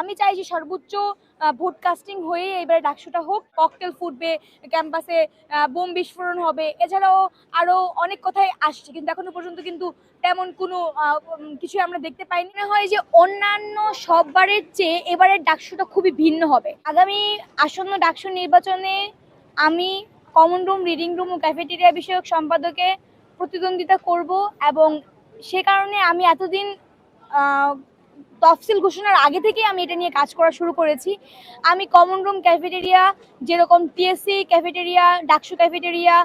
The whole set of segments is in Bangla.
আমি চাই যে সর্বোচ্চ ভোট কাস্টিং হয়ে এবারে ডাকসুটা হোক। ককটেল ফুটবে ক্যাম্পাসে বোম বিস্ফোরণ হবে। এছাড়াও আরও অনেক কথাই আসছে, কিন্তু এখনও পর্যন্ত কিন্তু তেমন কোনো কিছু আমরা দেখতে পাইনি। না হয় যে অন্যান্য সববারের চেয়ে এবারের ডাকসুটা খুবই ভিন্ন হবে। আগামী আসন্ন ডাকসু নির্বাচনে আমি কমন রুম রিডিং রুম ও ক্যাফেটেরিয়া বিষয়ক সম্পাদকে প্রতিদ্বন্দ্বিতা করব এবং সে কারণে আমি এতদিন তফসিল ঘোষণার আগে থেকে আমি এটা নিয়ে কাজ করা শুরু করেছি। আমি কমন রুম ক্যাফেটেরিয়া যেরকম টিএসসি ক্যাফেটেরিয়া ডাকসু ক্যাফেটেরিয়া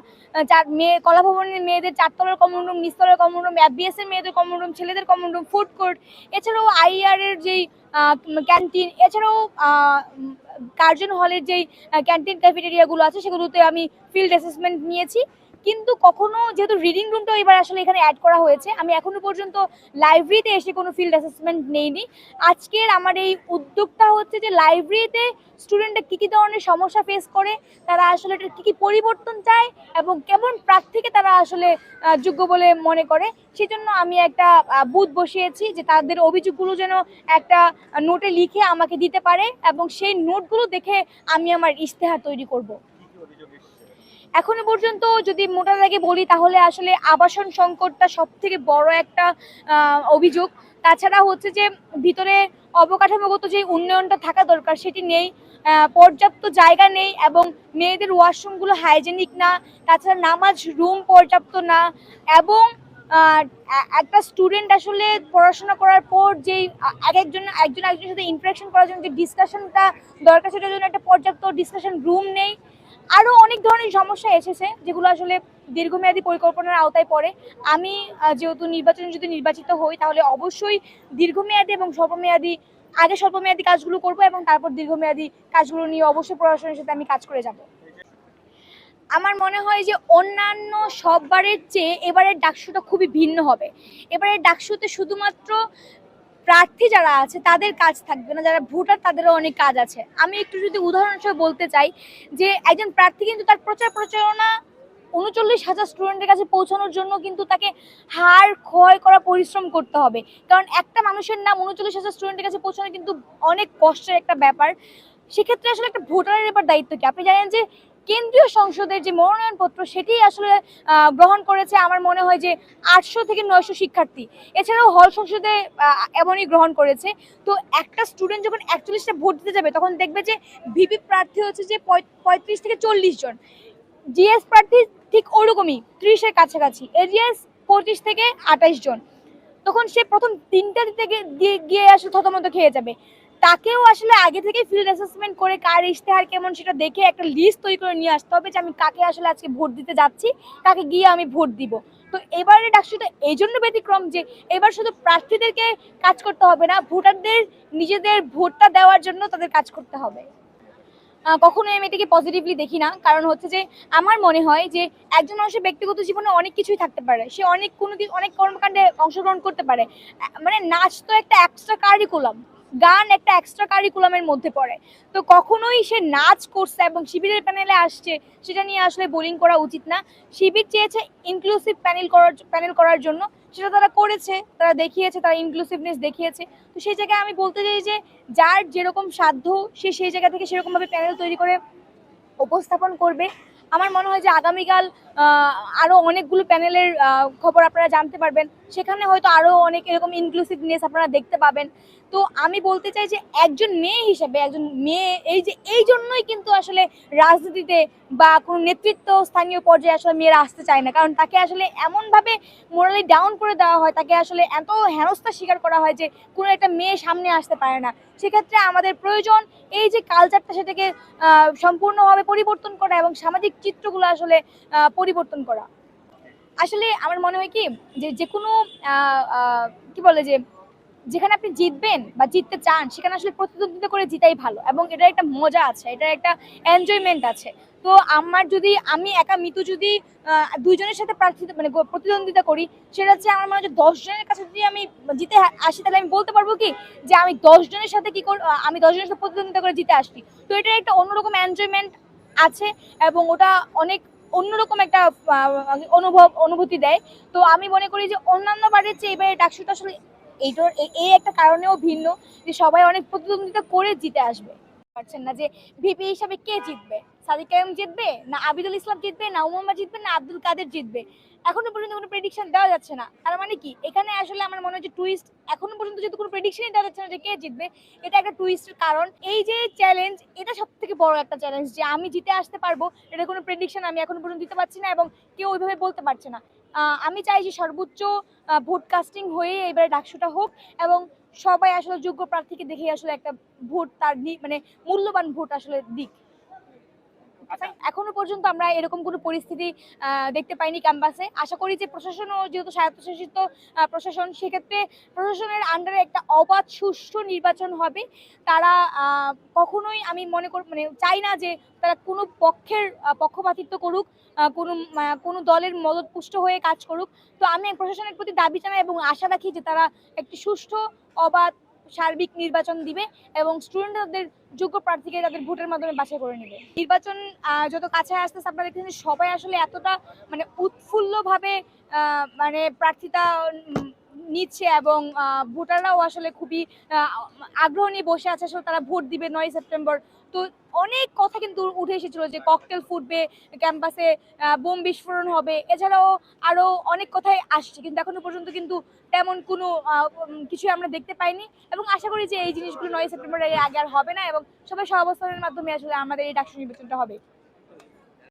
চার মেয়ে, কলাভবনের মেয়েদের চারতলার কমন রুম নিচতলার কমন রুম এফবিএস মেয়েদের কমন রুম ছেলেদের কমন রুম ফুড কোর্ট এছাড়াও আইআর এর যেই ক্যান্টিন এছাড়াও কার্জন হলের যেই ক্যান্টিন ক্যাফেটেরিয়াগুলো আছে, সেগুলোতে আমি ফিল্ড অ্যাসেসমেন্ট নিয়েছি। কিন্তু কখনো যেহেতু রিডিং রুমটাও এবার আসলে এখানে অ্যাড করা হয়েছে, আমি এখনও পর্যন্ত লাইব্রেরিতে এসে কোনো ফিল্ড অ্যাসেসমেন্ট নেইনি। আজকের আমার এই উদ্যোগটা হচ্ছে যে লাইব্রেরিতে স্টুডেন্টরা কী কী ধরনের সমস্যা ফেস করে, তারা আসলে এটার কী কী পরিবর্তন চায় এবং কেমন প্রার্থীকে তারা আসলে যোগ্য বলে মনে করে, সেজন্য আমি একটা বুথ বসিয়েছি যে তাদের অভিযোগগুলো যেন একটা নোটে লিখে আমাকে দিতে পারে এবং সেই নোটগুলো দেখে আমি আমার ইশতেহার তৈরি করব। এখনও পর্যন্ত যদি মোটা দাগে বলি, তাহলে আসলে আবাসন সংকটটা সব থেকে বড় একটা অভিযোগ। তাছাড়া হচ্ছে যে ভিতরে অবকাঠামোগত যে উন্নয়নটা থাকা দরকার, সেটি নেই। পর্যাপ্ত জায়গা নেই এবং মেয়েদের ওয়াশরুমগুলো হাইজেনিক না, তাছাড়া নামাজ রুম পর্যাপ্ত না এবং একটা স্টুডেন্ট আসলে পড়াশোনা করার পর যেই এক একজন একজন একজনের সাথে ইন্টারাকশন করার জন্য যে ডিসকাশনটা দরকার, সেটার জন্য একটা পর্যাপ্ত ডিসকাশন রুম নেই। আরও অনেক ধরনের সমস্যা এসেছে যেগুলো আসলে দীর্ঘমেয়াদী পরিকল্পনার আওতায় পড়ে। আমি যেহেতু নির্বাচনে যদি নির্বাচিত হই, তাহলে অবশ্যই দীর্ঘমেয়াদী এবং স্বল্পমেয়াদী, আগে স্বল্পমেয়াদী কাজগুলো করব এবং তারপর দীর্ঘমেয়াদী কাজগুলো নিয়ে অবশ্যই প্রশাসনের সাথে আমি কাজ করে যাব। আমার মনে হয় যে অন্যান্য সববারের চেয়ে এবারের ডাকসুটা খুবই ভিন্ন হবে। এবারের ডাকসুতে শুধুমাত্র প্রার্থী যারা আছে, তাদের কাজ থাকবে না, যারা ভোটার তাদেরও অনেক কাজ আছে। আমি একটু যদি উদাহরণস্বরূপ বলতে চাই যে একজন প্রার্থী কিন্তু তার প্রচার প্রচারণা উনচল্লিশ হাজার স্টুডেন্টের কাছে পৌঁছানোর জন্য কিন্তু তাকে হার ক্ষয় করা পরিশ্রম করতে হবে। কারণ একটা মানুষের নাম উনচল্লিশ হাজার স্টুডেন্টের কাছে পৌঁছানো কিন্তু অনেক কষ্টের একটা ব্যাপার। সেক্ষেত্রে আসলে একটা ভোটারের এবার দায়িত্ব কি? আপনি জানেন যে কেন্দ্রীয় সংসদের যে মনোনয়নপত্র সেটি আসলে গ্রহণ করেছে আমার মনে হয় যে আটশো থেকে নয়শো শিক্ষার্থী। এছাড়াও হল সংসদে এমনই গ্রহণ করেছে। তো একটা স্টুডেন্ট যখন একচল্লিশটা ভোট দিতে যাবে, তখন দেখবে যে ভিপি প্রার্থী হচ্ছে যে পঁয়- পঁয়ত্রিশ থেকে চল্লিশ জন। জিএস প্রার্থী ঠিক ওরকমই, ত্রিশের কাছাকাছি। এজিএস পঁচিশ থেকে আঠাইশ জন। তখন সে প্রথম তিনটা দিতে গিয়ে আসলে থতমত খেয়ে যাবে। তাকেও আসলে আগে থেকে ফিল্ড অ্যাসেসমেন্ট করে কার ইশতেহার কেমন সেটা দেখে একটা লিস্ট তৈরি করে নিয়ে আসতে হবে যে আমি কাকে আসলে আজকে ভোট দিতে যাচ্ছি, কাকে গিয়ে আমি ভোট দিব। তো এবারে ডাকসুটা এই জন্য ব্যতিক্রম যে এবার শুধু প্রার্থীদেরকে কাজ করতে হবে না, ভোটারদের নিজেদের ভোটটা দেওয়ার জন্য তাদের কাজ করতে হবে। কখনোই আমি এটাকে পজিটিভলি দেখি না, কারণ হচ্ছে যে আমার মনে হয় যে একজন মানুষের ব্যক্তিগত জীবনে অনেক কিছুই থাকতে পারে। সে অনেক কোনো অনেক কর্মকাণ্ডে অংশগ্রহণ করতে পারে। মানে নাচ তো একটা এক্সট্রা কারিকুলাম গান একটা এক্সট্রা কারিকুলামের মধ্যে পড়ে। তো কখনোই সে নাচ করছে এবং শিবিরের প্যানেলে আসছে, সেটা নিয়ে আসলে বোলিং করা উচিত না। শিবির চেয়েছে ইনক্লুসিভ প্যানেল করার প্যানেল করার জন্য। সেটা তারা করেছে, তারা দেখিয়েছে, তারা ইনক্লুসিভনেস দেখিয়েছে। তো সেই জায়গায় আমি বলতে চাই যে, যার যেরকম সাধ্য, সে সেই জায়গা থেকে সেরকমভাবে প্যানেল তৈরি করে উপস্থাপন করবে। আমার মনে হয় যে আগামীকাল আরও আরও অনেকগুলো প্যানেলের খবর আপনারা জানতে পারবেন। সেখানে হয়তো আরও অনেক এরকম ইনক্লুসিভনেস আপনারা দেখতে পাবেন। তো আমি বলতে চাই যে একজন মেয়ে হিসেবে, একজন মেয়ে, এই যে, এই জন্যই কিন্তু আসলে রাজনীতিতে বা কোনো নেতৃত্ব স্থানীয় পর্যায়ে আসলে মেয়েরা আসতে চায় না। কারণ তাকে আসলে এমনভাবে মোরালি ডাউন করে দেওয়া হয়, তাকে আসলে এত হেনস্থা স্বীকার করা হয় যে কোনো একটা মেয়ে সামনে আসতে পারে না। সেক্ষেত্রে আমাদের প্রয়োজন এই যে কালচারটা সেটাকে সম্পূর্ণভাবে পরিবর্তন করা এবং সামাজিক চিত্রগুলো আসলে পরিবর্তন করা। আসলে আমার মনে হয় কি যে যে কোনো কি বলে যে যেখানে আপনি জিতবেন বা জিততে চান, সেখানে আসলে প্রতিদ্বন্দ্বিতা করে জিতাই ভালো এবং এটার একটা মজা আছে, এটার একটা এনজয়মেন্ট আছে। তো আমার যদি, আমি একা মিতু যদি দুইজনের সাথে প্রার্থী মানে প্রতিদ্বন্দ্বিতা করি, সেটা হচ্ছে আমার মনে হয় যে দশ জনের কাছে যদি আমি জিতে আসি, তাহলে আমি বলতে পারব কি যে আমি দশ জনের সাথে কি কর আমি দশ জনের সাথে প্রতিদ্বন্দ্বিতা করে জিতে আসছি। তো এটার একটা অন্যরকম এনজয়মেন্ট আছে এবং ওটা অনেক অন্যরকম একটা অনুভব, অনুভূতি দেয়। তো আমি মনে করি যে অন্যান্য বারের চেয়ে এবারে ডাকসুটা আসলে এইটার এই একটা কারণেও ভিন্ন যে সবাই অনেক প্রতিদ্বন্দ্বিতা করে জিতে আসবে। পারছেন না যে ভিপি হিসাবে কে জিতবে? সাদিক কায়েম জিতবে না আবিদুল ইসলাম জিতবে না উমাম্মা জিতবে না আব্দুল কাদের জিতবে? এখনও পর্যন্ত কোনো প্রেডিকশন দেওয়া যাচ্ছে না। তার মানে কি? এখানে আসলে আমার মনে হচ্ছে টুইস্ট এখনও পর্যন্ত যেহেতু কোনো প্রেডিকশনই দেওয়া যাচ্ছে না যে কে জিতবে, এটা একটা টুইস্টের কারণ। এই যে চ্যালেঞ্জ এটা সব থেকে বড় একটা চ্যালেঞ্জ যে আমি জিতে আসতে পারব, এটা কোনো প্রেডিকশন আমি এখনও পর্যন্ত দিতে পারছি না এবং কেউ ওইভাবে বলতে পারছে না। আমি চাই যে সর্বোচ্চ ভোট কাস্টিং হয়ে এবারে ডাকসুটা হোক এবং সবাই আসলে যোগ্য প্রার্থীকে দেখে আসলে একটা ভোট তার মানে মূল্যবান ভোট আসলে দিক। এখনও পর্যন্ত আমরা এরকম কোনো পরিস্থিতি দেখতে পাইনি ক্যাম্পাসে। আশা করি যে প্রশাসনও যেহেতু স্বায়ত্তশাসিত প্রশাসন, সেক্ষেত্রে প্রশাসনের আন্ডারে একটা অবাধ, সুষ্ঠু নির্বাচন হবে। তারা কখনোই আমি মনে কর মানে চাই না যে তারা কোনো পক্ষের পক্ষপাতিত্ব করুক কোনো কোনো দলের মদত পুষ্ট হয়ে কাজ করুক। তো আমি প্রশাসনের প্রতি দাবি জানাই এবং আশা রাখি যে তারা একটি সুষ্ঠু, অবাধ সার্বিক নির্বাচন দিবে এবং স্টুডেন্টদের যোগ্য প্রার্থীকে তাদের ভোটের মাধ্যমে বাছাই করে নেবে। নির্বাচন যত কাছে আসতেছে আপনারা দেখতেছেন সবাই আসলে এতটা মানে উৎফুল্লভাবে মানে প্রার্থিতা নিচ্ছে এবং ভোটাররাও আসলে খুবই আগ্রহ নিয়ে বসে আছে, আসলে তারা ভোট দিবে নয় সেপ্টেম্বর। তো অনেক কথা কিন্তু উঠে এসেছিল যে ককটেল ফুটবে ক্যাম্পাসে বোম বিস্ফোরণ হবে, এছাড়াও আরও অনেক কথাই আসছে। কিন্তু এখনও পর্যন্ত কিন্তু তেমন কোনো কিছু আমরা দেখতে পাইনি। এবং আশা করি যে এই জিনিসগুলো নয় সেপ্টেম্বরের আগে আর হবে না এবং সবাই সহাবস্থানের মাধ্যমে আসলে আমাদের এই ডাকসু নির্বাচনটা হবে।